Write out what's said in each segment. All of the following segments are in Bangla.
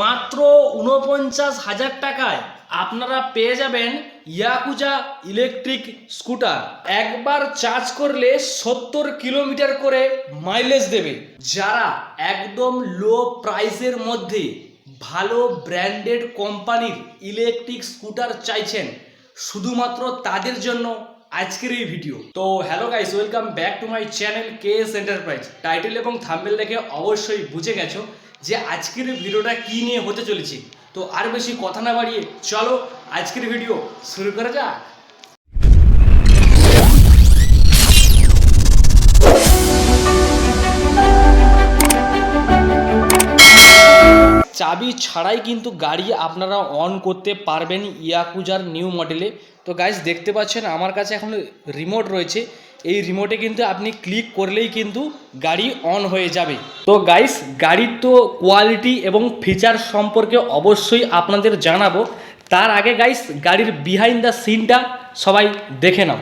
মাত্র উনপঞ্চাশ হাজার টাকায় আপনারা পেয়ে যাবেন ইয়াকুজা ইলেকট্রিক স্কুটার। একবার চার্জ করলে সত্তর কিলোমিটার করে মাইলেজ দেবে। যারা একদম লো প্রাইসের মধ্যে ভালো ব্র্যান্ডেড কোম্পানির ইলেকট্রিক স্কুটার চাইছেন, শুধুমাত্র তাদের জন্য আজকের এই ভিডিও। তো hello guys welcome back to my channel K S enterprise title এবং থাম্বেল দেখে অবশ্যই বুঝে গেছো। যে আজকের ভিডিওটা কি নিয়ে হতে চলেছে। তো আর বেশি কথা না বাড়িয়ে চলো আজকের ভিডিও শুরু করা যাক। চাবি ছাড়াই কিন্তু গাড়ি আপনারা অন করতে পারবেন ইয়াকুজার নিউ মডেলে তো গাইস দেখতে পাচ্ছেন আমার কাছে এখন রিমোট রয়েছে। এই রিমোটে কিন্তু আপনি ক্লিক করলেই কিন্তু গাড়ি অন হয়ে যাবে। তো গাইস গাড়ির তো কোয়ালিটি এবং ফিচার সম্পর্কে অবশ্যই আপনাদের জানাব। তার আগে গাইস গাড়ির বিহাইন্ড দ্য সিনটা সবাই দেখে নাও।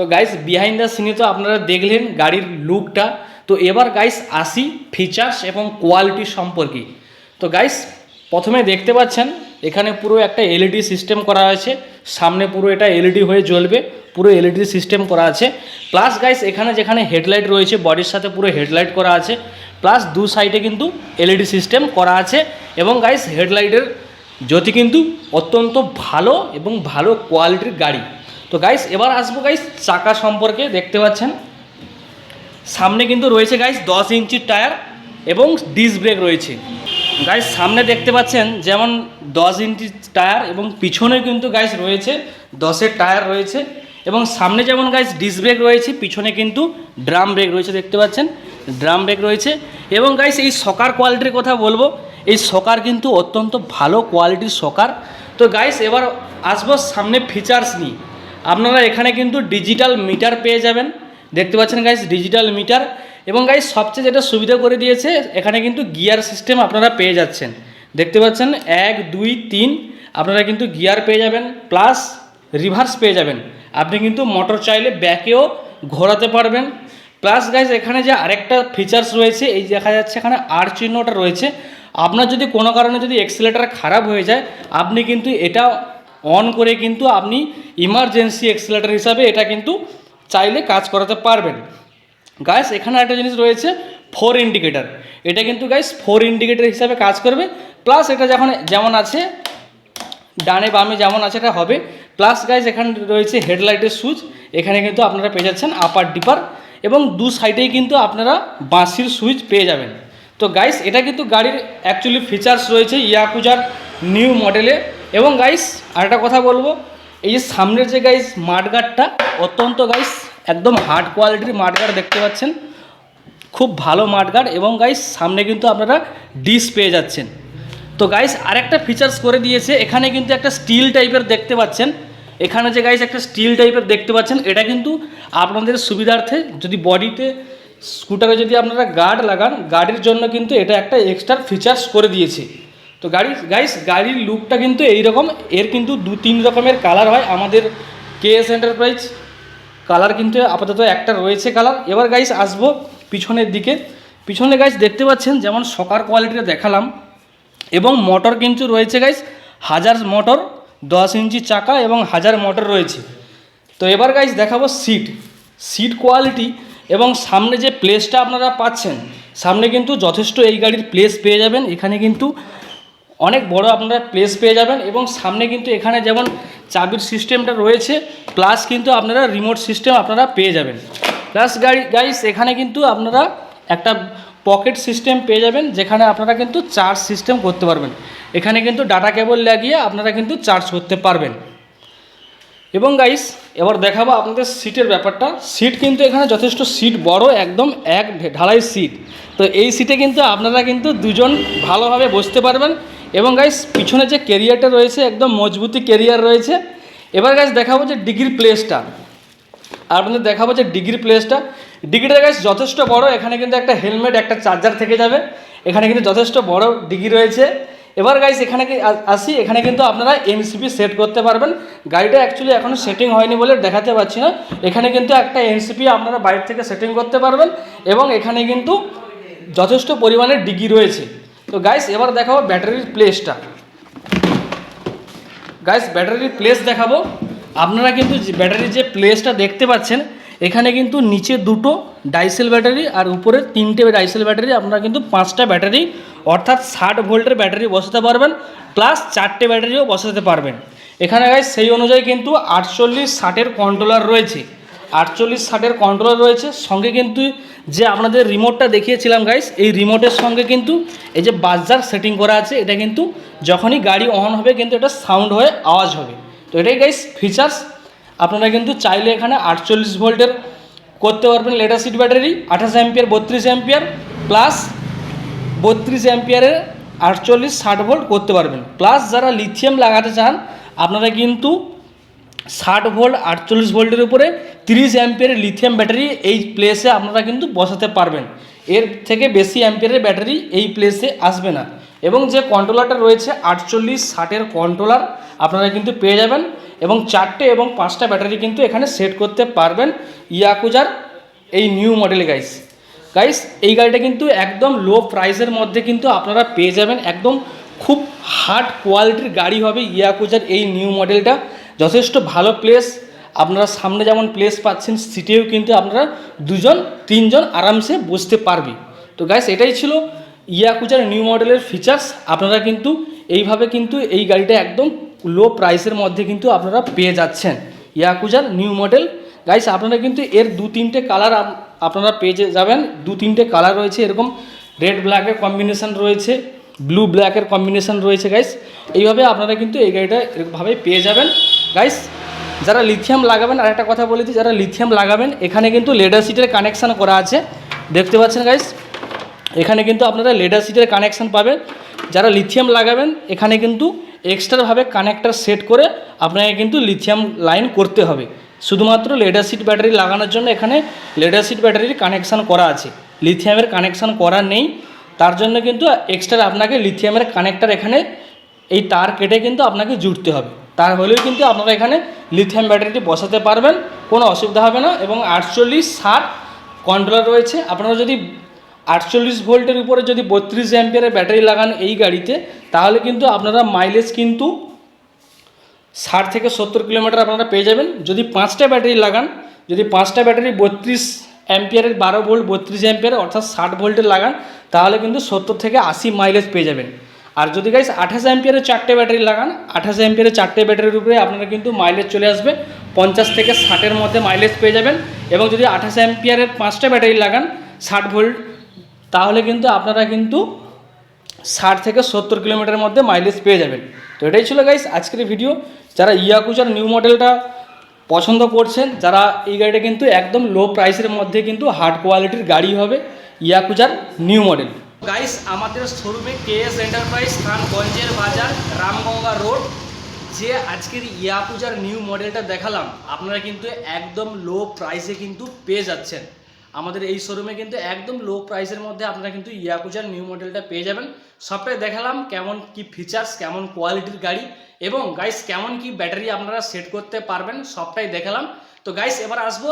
তো গাইস বিহাইন্ড দ্য সিনে তো আপনারা দেখলেন গাড়ির লুকটা তো এবার গাইস আসি ফিচার্স এবং কোয়ালিটি সম্পর্কে। তো গাইস প্রথমে দেখতে পাচ্ছেন, এখানে পুরো একটা এলইডি সিস্টেম করা আছে। সামনে পুরো এটা এলইডি হয়ে জ্বলবে, পুরো এলইডি সিস্টেম করা আছে। প্লাস গাইস এখানে যেখানে হেডলাইট রয়েছে বডির সাথে পুরো হেডলাইট করা আছে। প্লাস দু সাইডে কিন্তু এলইডি সিস্টেম করা আছে এবং গাইস হেডলাইটের জ্যোতি কিন্তু অত্যন্ত ভালো এবং ভালো কোয়ালিটির গাড়ি। তো গাইস এবার আসব গাইস চাকা সম্পর্কে দেখতে পাচ্ছেন। সামনে কিন্তু রয়েছে গাইস দশ ইঞ্চির টায়ার এবং ডিস ব্রেক রয়েছে। গাইস সামনে দেখতে পাচ্ছেন যেমন দশ ইঞ্চি টায়ার এবং পিছনে কিন্তু গাইস রয়েছে দশের টায়ার রয়েছে এবং সামনে যেমন গাইস ডিস ব্রেক রয়েছে, পিছনে কিন্তু ড্রাম ব্রেক রয়েছে, দেখতে পাচ্ছেন? ড্রাম ব্রেক রয়েছে এবং গাইস এই সকার কোয়ালিটির কথা বলব। এই সকার কিন্তু অত্যন্ত ভালো কোয়ালিটির সকার তো গাইস এবার আসব সামনে ফিচার্স নিয়ে। আপনারা এখানে কিন্তু ডিজিটাল মিটার পেয়ে যাবেন। দেখতে পাচ্ছেন গাইস ডিজিটাল মিটার এবং গাইস সবচেয়ে যেটা সুবিধা করে দিয়েছে, এখানে কিন্তু গিয়ার সিস্টেম আপনারা পেয়ে যাচ্ছেন। দেখতে পাচ্ছেন, এক, দুই, তিন, আপনারা কিন্তু গিয়ার পেয়ে যাবেন। প্লাস রিভার্স পেয়ে যাবেন। আপনি কিন্তু মোটর চাইলে ব্যাকেও ঘোরাতে পারবেন। প্লাস গাইস এখানে যে আরেকটা ফিচার্স রয়েছে, এই দেখা যাচ্ছে এখানে আর চিহ্নটা রয়েছে। আপনার যদি কোনো কারণে যদি এক্সিলেটার খারাপ হয়ে যায়, আপনি কিন্তু এটা অন করে কিন্তু আপনি ইমার্জেন্সি এক্সিলেটার হিসাবে এটা কিন্তু চাইলে কাজ করাতে পারবেন। গাইস এখানে একটা জিনিস রয়েছে ফোর ইন্ডিকেটার এটা কিন্তু গাইস ফোর ইন্ডিকেটার হিসাবে কাজ করবে। প্লাস এটা যখন যেমন আছে, ডানে বামে যেমন আছে, এটা হবে। প্লাস গাইস এখানে রয়েছে হেডলাইটের সুইচ এখানে কিন্তু আপনারা পেয়ে যাচ্ছেন আপার ডিপার এবং দু সাইডেই কিন্তু আপনারা বাঁশির সুইচ পেয়ে যাবেন। তো গাইস এটা কিন্তু গাড়ির অ্যাকচুয়ালি ফিচার্স রয়েছে ইয়াকুজার নিউ মডেলে এবং গাইস আরেকটা কথা বলব, এই যে সামনের যে গাইস মাঠগার্ডটা অত্যন্ত গাইস একদম হার্ড কোয়ালিটির মাঠগার্ড দেখতে পাচ্ছেন। খুব ভালো মাঠগার্ড এবং গাইস সামনে কিন্তু আপনারা ডিস পেয়ে যাচ্ছেন। তো গাইস আরেকটা ফিচার্স করে দিয়েছে, এখানে কিন্তু একটা স্টিল টাইপের দেখতে পাচ্ছেন। এখানে যে গাইস একটা স্টিল টাইপের দেখতে পাচ্ছেন, এটা কিন্তু আপনাদের সুবিধার্থে যদি বডিতে স্কুটারে যদি আপনারা গার্ড লাগান গাড়ির জন্য কিন্তু এটা একটা এক্সট্রা ফিচার্স করে দিয়েছে। তো গাড়ি গাইস গাড়ির লুকটা কিন্তু এইরকম। এর কিন্তু দু তিন রকমের কালার হয়। আমাদের কে এস এন্টারপ্রাইজ কালার কিন্তু আপাতত একটা রয়েছে কালার এবার গাইস আসব পিছনের দিকে। পিছনে গাইস দেখতে পাচ্ছেন যেমন সকার কোয়ালিটিটা দেখালাম। এবং মোটর কিন্তু রয়েছে গাইস হাজার মোটর দশ ইঞ্চি চাকা এবং হাজার মোটর রয়েছে। তো এবার গাইস দেখাবো সিট সিট কোয়ালিটি এবং সামনে যে প্লেসটা আপনারা পাচ্ছেন, সামনে কিন্তু যথেষ্ট এই গাড়ির প্লেস পেয়ে যাবেন। এখানে কিন্তু অনেক বড় আপনারা প্লেস পেয়ে যাবেন এবং সামনে কিন্তু এখানে যেমন চাবির সিস্টেমটা রয়েছে প্লাস কিন্তু আপনারা রিমোট সিস্টেম আপনারা পেয়ে যাবেন। প্লাস গাড়ি গাইস এখানে কিন্তু আপনারা একটা পকেট সিস্টেম পেয়ে যাবেন, যেখানে আপনারা কিন্তু চার্জ সিস্টেম করতে পারবেন। এখানে কিন্তু ডাটা কেবল লাগিয়ে আপনারা কিন্তু চার্জ করতে পারবেন। এবং গাইস এবার দেখাবো আপনাদের সিটের ব্যাপারটা। সিট কিন্তু এখানে যথেষ্ট সিট বড়, একদম এক ঢালাই সিট তো এই সিটে কিন্তু আপনারা কিন্তু দুজন ভালোভাবে বসতে পারবেন। এবং গাইস পিছনে যে কেরিয়ারটা রয়েছে, একদম মজবুতি কেরিয়ার রয়েছে। এবার গাইস দেখাবো যে ডিগ্রি প্লেসটা আর আপনাদের দেখাবো যে ডিগ্রি প্লেসটা ডিগ্রিটা গাইস যথেষ্ট বড়। এখানে কিন্তু একটা হেলমেট একটা চার্জার থেকে যাবে। এখানে কিন্তু যথেষ্ট বড় ডিগ্রি রয়েছে। এবার গাইস এখানে আসি, এখানে কিন্তু আপনারা এনসিপি সেট করতে পারবেন। গাড়িটা অ্যাকচুয়ালি এখনও সেটিং হয়নি বলে দেখাতে পাচ্ছি না। এখানে কিন্তু একটা এনসিপি আপনারা বাইরে থেকে সেটিং করতে পারবেন এবং এখানে কিন্তু যথেষ্ট পরিমাণে ডিগ্রি রয়েছে। তো গাইস এবার দেখাবো ব্যাটারির প্লেসটা গাইস ব্যাটারির প্লেস দেখাবো। আপনারা কিন্তু ব্যাটারির যে প্লেসটা দেখতে পাচ্ছেন এখানে কিন্তু নিচে দুটো ডাইসেল ব্যাটারি আর উপরে তিনটে ডাইসেল ব্যাটারি, আপনারা কিন্তু পাঁচটা ব্যাটারি, অর্থাৎ ষাট ভোল্টের ব্যাটারি বসাতে পারবেন, প্লাস চারটে ব্যাটারিও বসাতে পারবেন। এখানে গাইস সেই অনুযায়ী কিন্তু আটচল্লিশ ষাটের কন্ট্রোলার রয়েছে। আটচল্লিশ ষাটের কন্ট্রোলার রয়েছে। সঙ্গে কিন্তু যে আপনাদের রিমোটটা দেখিয়েছিলাম গাইস এই রিমোটের সঙ্গে কিন্তু এই যে বাজার সেটিং করা আছে, এটা কিন্তু যখনই গাড়ি অন হবে, কিন্তু এটা সাউন্ড হয়ে আওয়াজ হবে। তো এটাই গাইস ফিচার্স আপনারা কিন্তু চাইলে এখানে আটচল্লিশ ভোল্টের করতে পারবেন লেটার সিট ব্যাটারি, আঠাশ অ্যাম্পিয়ার, বত্রিশ অ্যাম্পিয়ার প্লাস বত্রিশ অ্যাম্পিয়ারের আটচল্লিশ, ষাট ভোল্ট করতে পারবেন। প্লাস যারা লিথিয়াম লাগাতে চান, আপনারা কিন্তু ষাট ভোল্ট, আটচল্লিশ ভোল্টের উপরে তিরিশ অ্যাম্পিয়ারের লিথিয়াম ব্যাটারি এই প্লেসে আপনারা কিন্তু বসাতে পারবেন। এর থেকে বেশি অ্যাম্পিয়ারের ব্যাটারি এই প্লেসে আসবে না। এবং যে কন্ট্রোলারটা রয়েছে, আটচল্লিশ, ষাটের কন্ট্রোলার আপনারা কিন্তু পেয়ে যাবেন। এবং চারটে এবং পাঁচটা ব্যাটারি কিন্তু এখানে সেট করতে পারবেন ইয়াকুজার এই নিউ মডেল গাইস গাইস এই গাড়িটা কিন্তু একদম লো প্রাইসের মধ্যে কিন্তু আপনারা পেয়ে যাবেন। একদম খুব হার্ড কোয়ালিটির গাড়ি হবে ইয়াকুজার এই নিউ মডেলটা। যথেষ্ট ভালো প্লেস আপনারা সামনে যেমন প্লেস পাচ্ছেন সিটেও কিন্তু আপনারা দুজন, তিনজন আরামসে বসতে পারবে। তো গাইস এটাই ছিল ইয়াকুজার নিউ মডেলের ফিচার্স আপনারা কিন্তু এইভাবে কিন্তু এই গাড়িটা একদম লো প্রাইসের মধ্যে কিন্তু আপনারা পেয়ে যাচ্ছেন। ইয়াকুজার নিউ মডেল গাইস আপনারা কিন্তু এর দু তিনটে কালার আপনারা পেয়ে যাবেন। দু তিনটে কালার রয়েছে। এরকম রেড ব্ল্যাকের কম্বিনেশন রয়েছে। ব্লু ব্ল্যাকের কম্বিনেশন রয়েছে গাইস এইভাবে আপনারা কিন্তু এই গাড়িটা এরকমভাবে পেয়ে যাবেন। গাইস যারা লিথিয়াম লাগাবেন, আর একটা কথা বলে দিই, যারা লিথিয়াম লাগাবেন, এখানে কিন্তু লেডার সিটের কানেকশান করা আছে। দেখতে পাচ্ছেন গাইস এখানে কিন্তু আপনারা লেডার সিটের কানেকশান পাবেন। যারা লিথিয়াম লাগাবেন, এখানে কিন্তু এক্সট্রাভাবে কানেক্টার সেট করে আপনাকে কিন্তু লিথিয়াম লাইন করতে হবে। শুধুমাত্র লেডার সিট ব্যাটারি লাগানোর জন্য এখানে লেডার সিট ব্যাটারির কানেকশান করা আছে। লিথিয়ামের কানেকশান করা নেই। তার জন্য কিন্তু এক্সট্রা আপনাকে লিথিয়ামের কানেক্টার এখানে এই তার কেটে কিন্তু আপনাকে জুড়তে হবে। তার হলেও কিন্তু আপনারা এখানে লিথিয়াম ব্যাটারিটি বসাতে পারবেন, কোনো অসুবিধা হবে না এবং আটচল্লিশ ষাট কন্ট্রোলার রয়েছে। আপনারা যদি আটচল্লিশ ভোল্টের উপরে যদি বত্রিশ অ্যাম্পিয়ারের ব্যাটারি লাগান এই গাড়িতে, তাহলে কিন্তু আপনারা মাইলেজ কিন্তু ষাট থেকে সত্তর কিলোমিটার আপনারা পেয়ে যাবেন। যদি পাঁচটা ব্যাটারি লাগান, যদি পাঁচটা ব্যাটারি বত্রিশ অ্যাম্পিয়ারের, বারো ভোল্ট বত্রিশ অ্যাম্পিয়ার, অর্থাৎ ষাট ভোল্টের লাগান, তাহলে কিন্তু সত্তর থেকে আশি মাইলেজ পেয়ে যাবেন। আর যদি গাইস আঠাশ অ্যাম্পিয়ারের চারটে ব্যাটারি লাগান, আঠাশ অ্যাম্পিয়ারের চারটে ব্যাটারির উপরে আপনারা কিন্তু মাইলেজ চলে আসবে। পঞ্চাশ থেকে ষাটের মধ্যে মাইলেজ পেয়ে যাবেন। এবং যদি আঠাশ অ্যাম্পিয়ারের পাঁচটা ব্যাটারি লাগান, ষাট ভোল্ট তাহলে কিন্তু আপনারা কিন্তু ষাট থেকে সত্তর কিলোমিটারের মধ্যে মাইলেজ পেয়ে যাবেন। তো এটাই ছিল গাইস আজকের ভিডিও যারা ইয়াকুজার নিউ মডেলটা পছন্দ করছেন, যারা এই গাড়িটা কিন্তু একদম লো প্রাইসের মধ্যে কিন্তু হার্ড কোয়ালিটির গাড়ি হবে ইয়াকুজার নিউ মডেল গাইস আমাদের শোরুমে কেএস এন্টারপ্রাইজ স্থানগঞ্জের বাজার রামগঙ্গা রোড যে আজকের ইয়াকুজার নিউ মডেলটা দেখালাম, আপনারা কিন্তু একদম লো প্রাইসে কিন্তু পেয়ে যাচ্ছেন। আমাদের এই শোরুমে কিন্তু একদম লো প্রাইসের মধ্যে আপনারা কিন্তু ইয়াকুজার নিউ মডেলটা পেয়ে যাবেন। সবটাই দেখালাম, কেমন কি ফিচার্স কেমন কোয়ালিটির গাড়ি এবং গাইস কেমন কি ব্যাটারি আপনারা সেট করতে পারবেন, সবটাই দেখালাম। তো গাইস এবার আসব,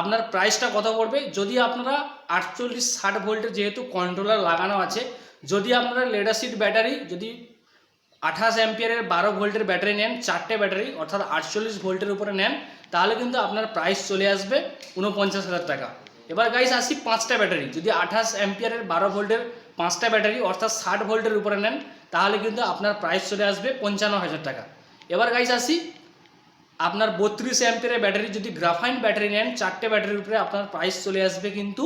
আপনার প্রাইসটা কত পড়বে? যদি আপনারা আটচল্লিশ ষাট ভোল্টের যেহেতু কন্ট্রোলার লাগানো আছে, যদি আপনারা লেডাসিড ব্যাটারি যদি আঠাশ অ্যাম্পিয়ারের বারো ভোল্টের ব্যাটারি নেন, চারটে ব্যাটারি অর্থাৎ আটচল্লিশ ভোল্টের উপরে নেন, তাহলে কিন্তু আপনার প্রাইস চলে আসবে উনপঞ্চাশ হাজার টাকা। এবার গাইস আসি পাঁচটা ব্যাটারি। যদি আঠাশ অ্যাম্পিয়ারের বারো ভোল্টের পাঁচটা ব্যাটারি, অর্থাৎ ষাট ভোল্টের উপরে নেন, তাহলে কিন্তু আপনার প্রাইস চলে আসবে পঞ্চান্ন হাজার টাকা। এবার গাইস আসি। আপনার বত্রিশ অ্যাম্পিয়ারের ব্যাটারি, যদি গ্রাফাইন ব্যাটারি নেন, চারটে ব্যাটারির উপরে আপনার প্রাইস চলে আসবে কিন্তু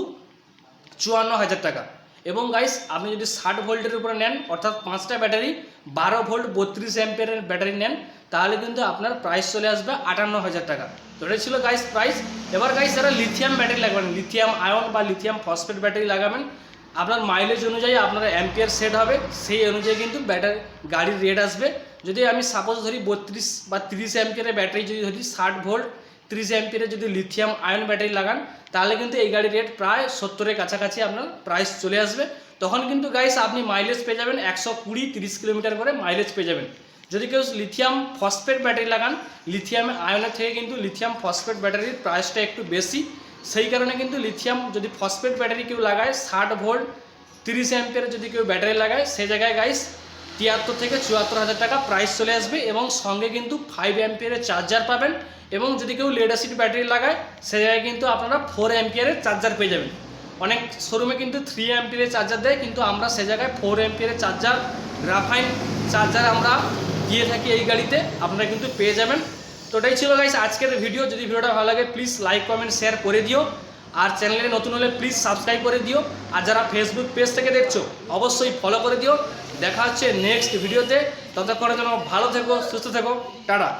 চুয়ান্ন হাজার টাকা। এবং গাইস আপনি যদি ষাট ভোল্টের উপরে নেন, অর্থাৎ পাঁচটা ব্যাটারি, বারো ভোল্ট বত্রিশ অ্যাম্পিয়ারের ব্যাটারি নেন তাহলে কিন্তু আপনার প্রাইস চলে আসবে আটান্ন হাজার টাকা। তো এটা ছিল গাইস প্রাইস এবার গাইস যারা লিথিয়াম ব্যাটারি লাগাবেন লিথিয়াম আয়ন বা লিথিয়াম ফসফেট ব্যাটারি লাগাবেন, আপনার মাইলেজ অনুযায়ী আপনার অ্যাম্পিয়ার সেট হবে। সেই অনুযায়ী কিন্তু ব্যাটারি গাড়ির রেট আসবে। যদি আমি সাপোজ ধরি বত্রিশ বা তিরিশ অ্যাম্পিয়ারের ব্যাটারি যদি ধরি, ষাট ভোল্ট তিরিশ অ্যাম্পিয়ারের যদি লিথিয়াম আয়ন ব্যাটারি লাগান, তাহলে কিন্তু এই গাড়ির রেট প্রায় সত্তরের কাছাকাছি আপনার প্রাইস চলে আসবে। তখন কিন্তু গাইস আপনি মাইলেজ পেয়ে যাবেন একশো কুড়ি, তিরিশ কিলোমিটার করে মাইলেজ পেয়ে যাবেন। যদি কেউ লিথিয়াম ফসফেট ব্যাটারি লাগান লিথিয়াম আয়নের থেকে কিন্তু লিথিয়াম ফসফেট ব্যাটারির প্রাইসটা একটু বেশি। সেই কারণে কিন্তু লিথিয়াম যদি ফসফেট ব্যাটারি কেউ লাগায়, ষাট ভোল্ট তিরিশ অ্যাম্পিয়ার যদি কেউ ব্যাটারি লাগায় সেই জায়গায় গাইস তিয়াত্তর থেকে চুয়াত্তর হাজার টাকা প্রাইস চলে আসবে এবং সঙ্গে কিন্তু ফাইভ অ্যাম্পিয়ারের চার্জার পাবেন এবং যদি কেউ লেড অ্যাসিড ব্যাটারি লাগায়, সে জায়গায় কিন্তু আপনারা ফোর অ্যাম্পিয়ারের চার্জার পেয়ে যাবেন। অনেক শোরুমে কিন্তু থ্রি অ্যাম্পিয়ারের চার্জার দেয়, কিন্তু আমরা সে জায়গায় ফোর অ্যাম্পিয়ারের চার্জার গ্রাফাইন চার্জার আমরা দিয়ে থাকি এই গাড়িতে, আপনারা কিন্তু পেয়ে যাবেন। তো এটাই ছিল গাইস আজকের ভিডিও যদি ভিডিওটা ভালো লাগে প্লিজ লাইক কমেন্ট শেয়ার করে দিও। আর চ্যানেলে নতুন হলে প্লিজ সাবস্ক্রাইব করে দিও। আর যারা ফেসবুক পেজ থেকে দেখছ, অবশ্যই ফলো করে দিও। দেখা হচ্ছে নেক্সট ভিডিওতে ততক্ষণের জন্য ভালো থেকো, সুস্থ থেকো। টাটা।